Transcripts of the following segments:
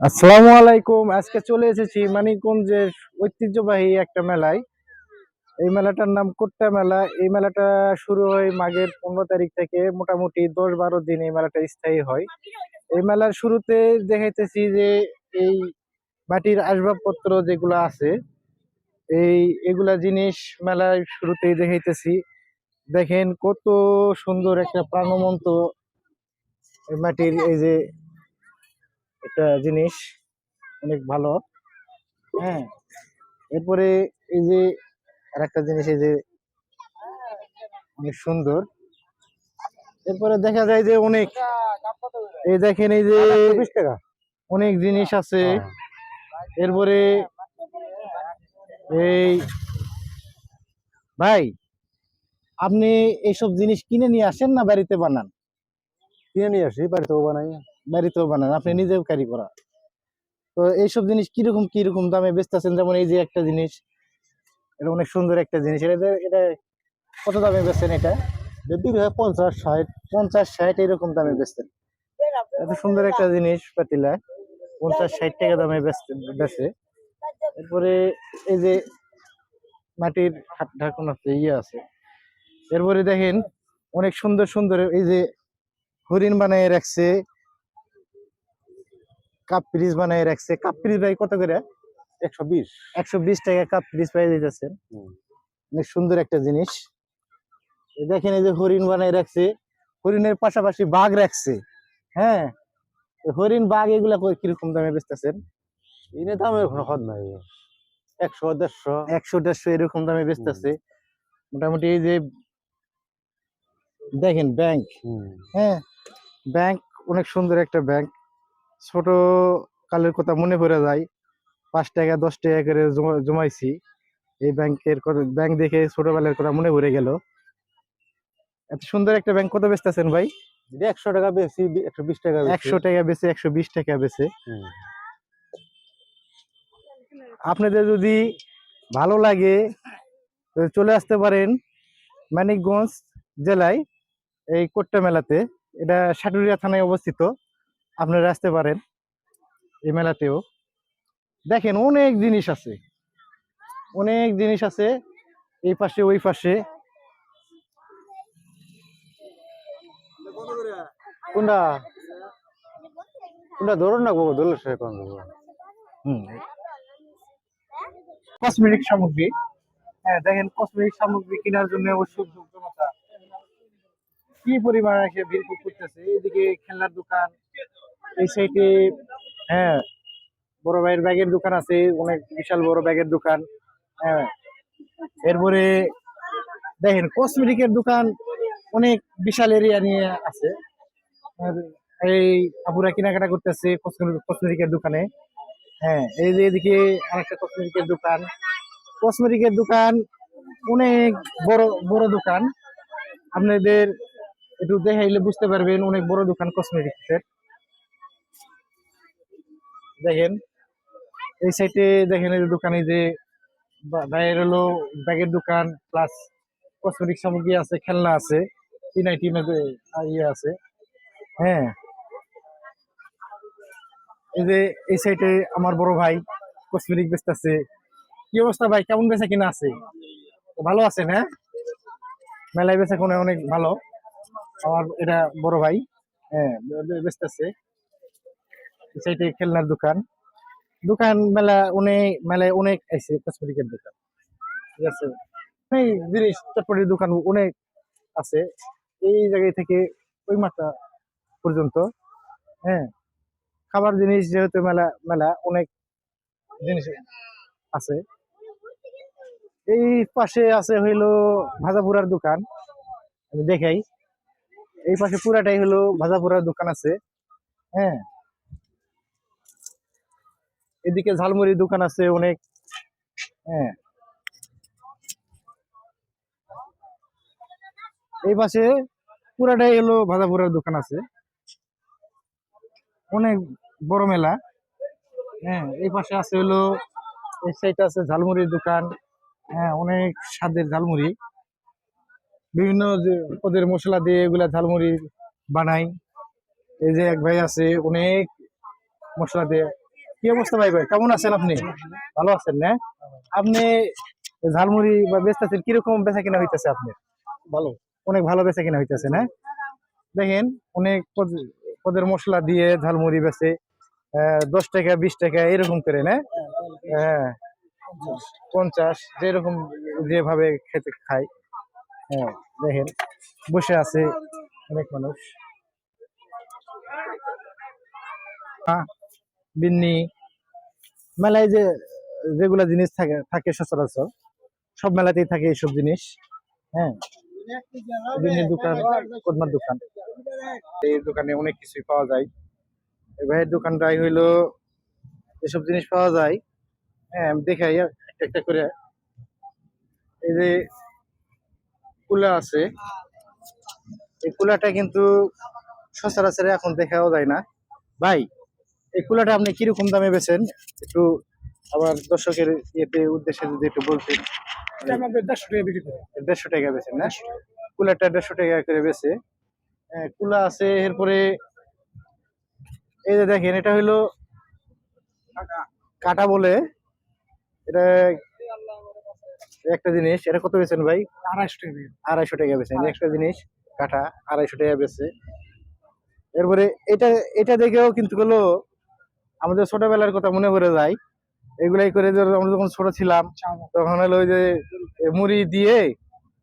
আসসালামু আলাইকুম। আজকে চলে এসেছি মানিকগঞ্জের ঐতিহ্যবাহী একটা মেলায়। এই মেলাটার নাম কোট্টা মেলা। এই মেলাটা শুরু হয় মাঘের পনেরো তারিখ থেকে। মোটামুটি দশ বারো দিন এই মেলাটা স্থায়ী হয়। এই মেলার শুরুতে দেখাইতেছি যে এই মাটির আসবাবপত্র যেগুলো আছে, এই এগুলা জিনিস মেলার শুরুতেই দেখাইতেছি। দেখেন কত সুন্দর একটা প্রাণবন্ত মাটির এই যে একটা জিনিস অনেক ভালো। হ্যাঁ এরপরে এই যে আর একটা জিনিস এই যে অনেক সুন্দর। এরপরে দেখা যায় যে অনেক এই দেখেন এই যে অনেক জিনিস আছে। এরপরে এই ভাই আপনি এইসব জিনিস কিনে নিয়ে আসেন না বাড়িতে বানান? কিনে নিয়ে আসি বাড়িতেও বানাই। বাড়িতেও বানান আপনি নিজেও ক্যারি করা। তো এইসব জিনিস কীরকম কীরকম দামে বেচতেছেন? যেমন এই যে একটা জিনিস এটা অনেক সুন্দর একটা জিনিস। এটা এটা কত দামে বেচছেন এটা? বিক্রি হয় পঞ্চাশ ষাট। পঞ্চাশ ষাট এরকম দামে বেচতেন এত সুন্দর একটা জিনিস পাতিলা। পঞ্চাশ ষাট টাকা দামে বেচে। এরপরে এই যে মাটির ঢাকুন আছে ইয়ে আছে। এরপরে দেখেন অনেক সুন্দর সুন্দর এই যে হরিণ বানায় রাখছে। কাপ পিরিজ বানায় রাখছে। কাপ পিরিজ ভাই কত করে? একশো বিশ। একশো বিশ টাকা কাপ পিরিজ পাই দিতেছেন অনেক সুন্দর একটা জিনিস। দেখেন এই যে হরিণ বানায় রাখছে। হরিণের পাশাপাশি বাঘ রাখছে। হ্যাঁ? হরিণ বাঘ এগুলা কীরকম দামে বেচতেছেন? এনে দামের কোনো হদ নাই। একশো দেড়শো। একশো দেড়শো এরকম দামে বেচতেছে। মোটামুটি এই যে দেখেন ব্যাংক হ্যাঁ? ব্যাংক অনেক সুন্দর একটা ব্যাংক ছোট কালের কথা মনে পড়ে যায়। পাঁচ টাকা দশ টাকা করে জমা- জমাইছি। এই ব্যাংকের ব্যাংক দেখে ছোটবেলার কথা মনে পড়ে গেল। এত সুন্দর একটা ব্যাংক কত বেচতেছেন ভাই? একশো টাকা বেশি একশো বিশ টাকা একশো টাকা বেচে একশো বিশ টাকা হুম। আপনাদের যদি ভালো লাগে চলে আসতে পারেন মানিকগঞ্জ জেলায় এই কোট্টা মেলাতে। এটা সাটুরিয়া থানায় অবস্থিত। আপনারা আসতে পারেন এই মেলাতেও। দেখেন অনেক জিনিস আছে। অনেক জিনিস আছে এই পাশে, ওই পাশে। কোনটা? কোনটা ধরুন না, বাবু, ধরলে কোন হুম। কসমেটিক সামগ্রী। হ্যাঁ দেখেন কসমেটিক সামগ্রী কেনার জন্য অবশ্যই জনতা কি পরিমাণে এসে ভিড় করতেছে? এদিকে খেলনার দোকান। এই সাইডে হ্যাঁ বড় ভাইয়ের ব্যাগের দোকান আছে, অনেক বিশাল বড় ব্যাগের দোকান হ্যাঁ। এরপরে দেখেন কসমেটিকের দোকান অনেক বিশাল এরিয়া নিয়ে আছে। এই আপুরা কেনাকাটা করতেছে কসমেটিকের দোকানে হ্যাঁ। এই যে এদিকে আরেকটা কসমেটিকের দোকান। কসমেটিকের দোকান অনেক বড় বড় দোকান। আপনাদের একটু দেখাইলে বুঝতে পারবেন, অনেক বড় দোকান কসমেটিক্সের দেখেন, এই সাইডে দেখেন এই দোকানে যে ভাইয়ের হলো ব্যাগের দোকান প্লাস কসমেটিক সামগ্রী আছে, খেলনা আছে, তিন আইটেমের ইয়ে আছে। হ্যাঁ। এই যে এই সাইডে আমার বড় ভাই কসমেটিক বেচতেছে। কি অবস্থা ভাই? কেমন বেচা কিনা আছে? ভালো আছেন হ্যাঁ? মেলায় বেচা কিনা অনেক ভালো। আমার এটা বড় ভাই হ্যাঁ বেচতেছে। সাইডে খেলনার দোকান। দোকান মেলা অনেক মেলায় অনেক আইছে কসমেটিকের দোকান। ঠিক আছে? এই জিনিস, চটপটির দোকান অনেক আছে। এই জায়গায় থেকে ওই মাথা পর্যন্ত হ্যাঁ। খাবার জিনিস যেহেতু মেলা মেলা অনেক জিনিস আছে। এই পাশে আছে হইল ভাজা পোড়ার দোকান, আমি দেখাই। এই পাশে পুরাটাই হলো ভাজা পোড়ার দোকান আছে হ্যাঁ। এদিকে ঝালমুড়ির দোকান আছে অনেক। হ্যাঁ। এই পাশে পুরাটাই হলো ভাজা পোড়ার দোকান আছে। অনেক বড় মেলা। হ্যাঁ এই পাশে আছে হলো, এই সাইডে আছে ঝালমুড়ির দোকান। হ্যাঁ অনেক স্বাদের ঝালমুড়ি। বিভিন্ন যে ওদের মশলা দিয়ে এগুলা ঝালমুড়ি বানাই। এই যে এক ভাই আছে, অনেক মশলা দিয়ে কি অবস্থা ভাই ভাই? কেমন আছেন আপনি? ভালো আছেন না? আপনি ঝালমুড়ি বা বেচতেছেন কীরকম বেচা কিনা হইতেছে আপনি ভালো। অনেক ভালো বেচা কিনা হইতেছে না? দেখেন অনেক পদ- পদের মশলা দিয়ে ঝালমুড়ি বেচে দশ টাকা বিশ টাকা এরকম করে না? হ্যাঁ পঞ্চাশ যেরকম যেভাবে খেতে খায়। হ্যাঁ দেখেন বসে আছে অনেক মানুষ। হ্যাঁ বিন্নি মেলায় যে যেগুলা জিনিস থাকে থাকে সচরাচর, সব মেলাতেই থাকে এইসব জিনিস হ্যাঁ? বিন্নির দোকান কদমার দোকান। এই দোকানে অনেক কিছুই পাওয়া যায়। এই ভাইয়ের দোকানটাই হইল, এসব জিনিস পাওয়া যায়। হ্যাঁ দেখাই একটা একটা করে। এই যে কুলা আছে, এই কুলাটা কিন্তু সচরাচর এখন দেখাও যায় না। ভাই এই কুলাটা আপনি কীরকম দামে বেছেন একটু আবার দর্শকের ইয়েতে উদ্দেশ্যে যদি একটু বলতেন। দেড়শো টাকা বিক্রি করে। দেড়শো টাকা বেচেন না? কুলারটা দেড়শো টাকা করে বেচে। হ্যাঁ, কুলা আছে এরপরে এই যে দেখেন এটা হইল কাটা। বলে। এটা একটা জিনিস। এটা কত বেচেন ভাই? আড়াইশো টাকা আড়াইশো টাকা বেচেন। একটা জিনিস কাটা আড়াইশো টাকা বেচে। এরপরে এটা এটা দেখেও কিন্তু হলো আমাদের ছোটবেলার কথা মনে পড়ে যায়। এগুলাই করে আমরা যখন ছোট ছিলাম তখন হলো ওই যে মুড়ি দিয়ে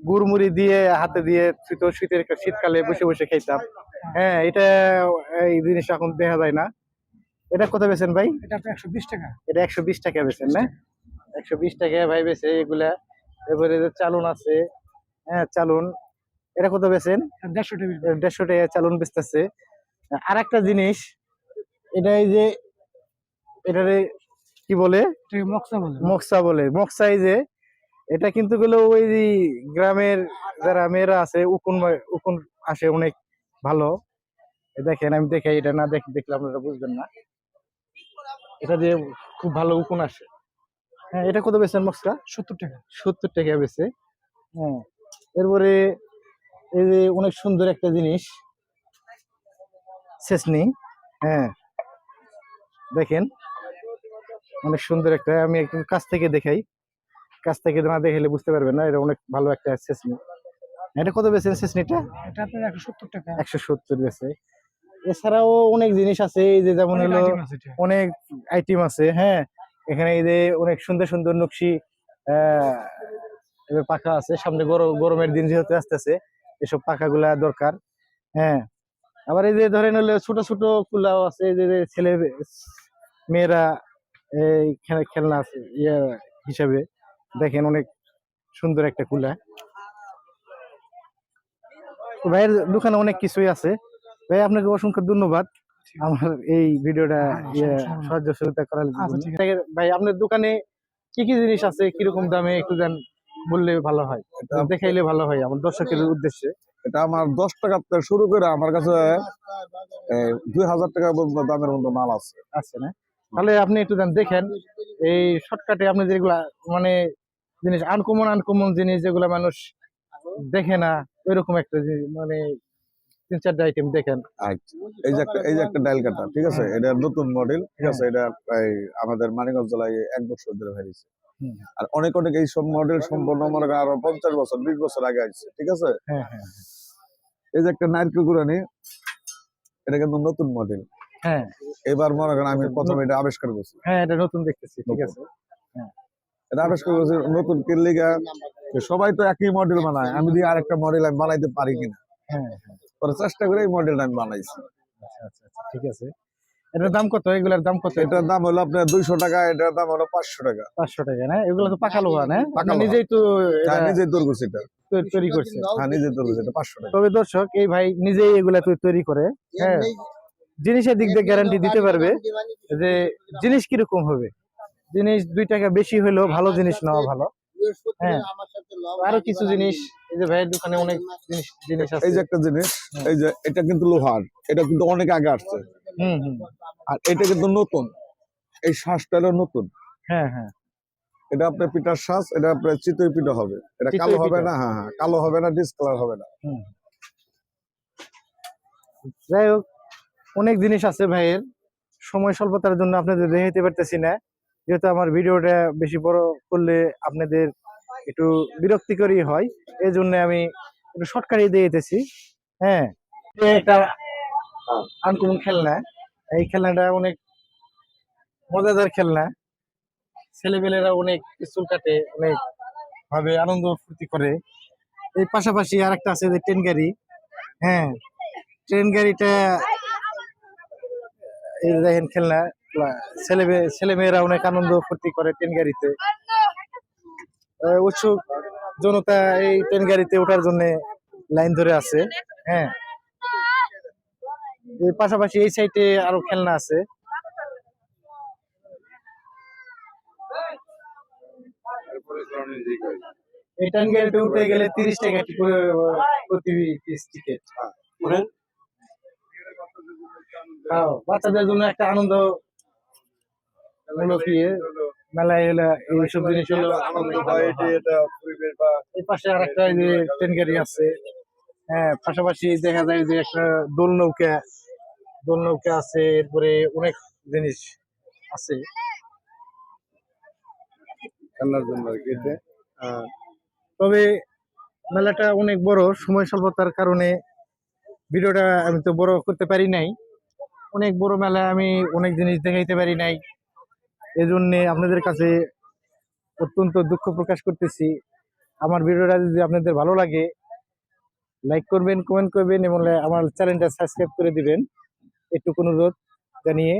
গুড় মুড়ি দিয়ে হাতে দিয়ে শীত শীতের শীতকালে বসে বসে খাইতাম। হ্যাঁ এটা এই জিনিস এখন দেখা যায় না। এটা কত বেছেন ভাই? এটা একশো বিশ টাকা। এটা একশো বিশ টাকা বেছেন না? একশো বিশ টাকা ভাই বেছে এগুলা। এবারে যে চালুন আছে হ্যাঁ চালুন। এটা কত বেছেন দেড়শো টাকা দেড়শো টাকা চালুন বেচতেছে। আর একটা জিনিস এটা এই যে এটারে কি বলে? মক্সা বলে। মক্সা বলে। মক্সা এই যে এটা কিন্তু গুলো ওই যে গ্রামের যারা মেয়েরা আছে উকুন উকুন আসে অনেক ভালো। দেখেন আমি দেখে এটা না দেখ দেখলে আপনারা বুঝবেন না। এটা দিয়ে খুব ভালো উকুন আসে। হ্যাঁ এটা কত বেছেন মক্সা? সত্তর টাকা। সত্তর টাকা বেছে হ্যাঁ এরপরে এই যে অনেক সুন্দর একটা জিনিস। শেষনি হ্যাঁ দেখেন। অনেক সুন্দর একটা আমি একটু কাছ থেকে দেখাই। কাছ থেকে না দেখাইলে বুঝতে পারবেন না এটা অনেক ভালো একটা শেষনি এটা কত বেছেন শেষনিটা এটা আপনার একশো সত্তর টাকা। একশো সত্তর বেছে এছাড়াও অনেক জিনিস আছে এই যে যেমন হলো। অনেক আইটেম আছে হ্যাঁ। এখানে এই যে অনেক সুন্দর সুন্দর নকশি পাখা আছে সামনে গরম গরমের দিন যেহেতু আসতেছে এসব পাখাগুলা দরকার হ্যাঁ। আবার এই যে ধরেন হলো ছোট ছোট কুলাও আছে এই যে ছেলে মেয়েরা এই খেলা- খেলনা আছে ইয়ে হিসাবে দেখেন অনেক সুন্দর একটা কুলা। ভাইয়ের দোকানে অনেক কিছুই আছে। ভাই আপনাকে অসংখ্য ধন্যবাদ। আমার এই ভিডিওটা হ্যাঁ, ইয়ে। সাহায্য সহযোগিতা করার আচ্ছা। ভাই আপনার দোকানে কি কি জিনিস আছে? কীরকম দামে একটু জান বললে ভালো হয়। দেখাইলে ভালো হয় আমার দর্শকের উদ্দেশ্যে। এটা আমার দশ টাকা শুরু করে আমার কাছে দুই হাজার টাকা দামের মতো মাল আছে। আছে না? তাহলে আপনি একটু দেখেন। এই শর্টকাটে আপনি যেগুলা মানে জিনিস আনকমন আনকমন জিনিস যেগুলা মানুষ দেখে না ওইরকম একটা জিনিস, মানে তিন চারটা আইটেম দেখেন। আচ্ছা এই যে একটা এই যে একটা ডাইল কাটা ঠিক আছে? এটা নতুন মডেল ঠিক আছে? এটা আমাদের মানিকগঞ্জ জেলায় এক বছর ধরে আর অনেক অনেক এই সব মডেল সম্পূর্ণ মনে করেন আরও পঞ্চাশ বছর বিশ বছর আগে আসছে ঠিক আছে? হ্যাঁ হ্যাঁ এই যে একটা নারকেল এটা কিন্তু নতুন মডেল হ্যাঁ। এবার মনে করেন আমি প্রথমে এটা আবিষ্কার করছি। হ্যাঁ এটা নতুন দেখতেছি ঠিক আছে। এটা আবিষ্কার করছি নতুন কিনলিগা সবাই তো একই মডেল বানায় আমি দিয়ে আরেকটা মডেল আমি বানাইতে পারি কিনা। হ্যাঁ পরে চেষ্টা করে এই মডেলটা আমি বানাইছি। আচ্ছা আচ্ছা আচ্ছা, ঠিক আছে। এটার দাম কত? এগুলার দাম কত? এটার দাম হলো আপনার দুইশো টাকা এটার দাম হলো পাঁচশো টাকা। পাঁচশো টাকা না? এগুলো তো পাকা লোহা না? পাকা নিজেই তো হ্যাঁ নিজে তৈরি করছি এটা। তৈরি করছে। হ্যাঁ নিজে তৈরি করছি এটা পাঁচশো টাকা। তবে দর্শক এই ভাই নিজেই এগুলা তৈ- তৈরি করে হ্যাঁ। জিনিসের দিক দিয়ে গ্যারান্টি দিতে পারবে যে জিনিস কীরকম হবে। জিনিস দুই টাকা বেশি হলেও ভালো জিনিস নেওয়া ভালো। হ্যাঁ। আরও কিছু জিনিস এই যে ভাইয়ের দোকানে অনেক জিনিস জিনিস আছে। এই যে একটা জিনিস এই যে এটা কিন্তু লোহার এটা কিন্তু অনেক আগে আসছে। হুম হুম। আর এটা কিন্তু নতুন এই শ্বাসটা নতুন। হ্যাঁ হ্যাঁ। এটা আপনার পিঠার শ্বাস এটা আপনার চিতই পিঠা হবে। এটা কালো হবে না হ্যাঁ হ্যাঁ কালো হবে না ডিসকালার হবে না। যাই হোক অনেক জিনিস আছে ভাইয়ের। সময় স্বল্পতার জন্য আপনাদের দেখাইতে পারতেছি না। যেহেতু আমার ভিডিওটা বেশি বড় করলে আপনাদের একটু বিরক্তিকরই হয় এই জন্য আমি একটু শর্টকাটই দিয়েতেছি হ্যাঁ এটা আনকমন খেলনা, এই খেলনাটা অনেক মজাদার খেলনা। ছেলেপেলেরা অনেক চুল কাটে, অনেক ভাবে আনন্দ ফুর্তি করে। এই পাশাপাশি আর একটা আছে যে ট্রেন গাড়ি। হ্যাঁ ট্রেন গাড়িটা এই দেখেন খেলনা ছেলে ছেলে মেয়েরা অনেক আনন্দ ফুর্তি করে ট্রেন গাড়িতে। উৎসুক জনতা এই ট্রেন গাড়িতে ওঠার জন্য লাইন ধরে আছে। হ্যাঁ। এর পাশাপাশি এই সাইডে আরও খেলনা আছে। এই ট্রেন গাড়িতে উঠে গেলে তিরিশ টাকা প্রতি টিকিট বাচ্চাদের জন্য একটা আনন্দ মূলক ইয়ে মেলায় এলে এইসব জিনিস হলো আনন্দ হয় এই পাশে আর একটা যে ট্রেন গাড়ি আছে। হ্যাঁ পাশাপাশি দেখা যায় যে একটা দোল নৌকা দোল নৌকা আছে এরপরে অনেক জিনিস আছে। জন্য আর কি আহ, তবে মেলাটা অনেক বড় সময় স্বল্পতার কারণে ভিডিওটা আমি তো বড় করতে পারি নাই। অনেক বড় মেলায় আমি অনেক জিনিস দেখাইতে পারি নাই। এজন্যে আপনাদের কাছে অত্যন্ত দুঃখ প্রকাশ করতেছি। আমার ভিডিওটা যদি আপনাদের ভালো লাগে লাইক করবেন কমেন্ট করবেন এবং আমার চ্যানেলটা সাবস্ক্রাইব করে দিবেন। একটু অনুরোধ জানিয়ে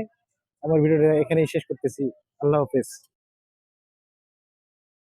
আমার ভিডিওটা এখানেই শেষ করতেছি। আল্লাহ হাফেজ।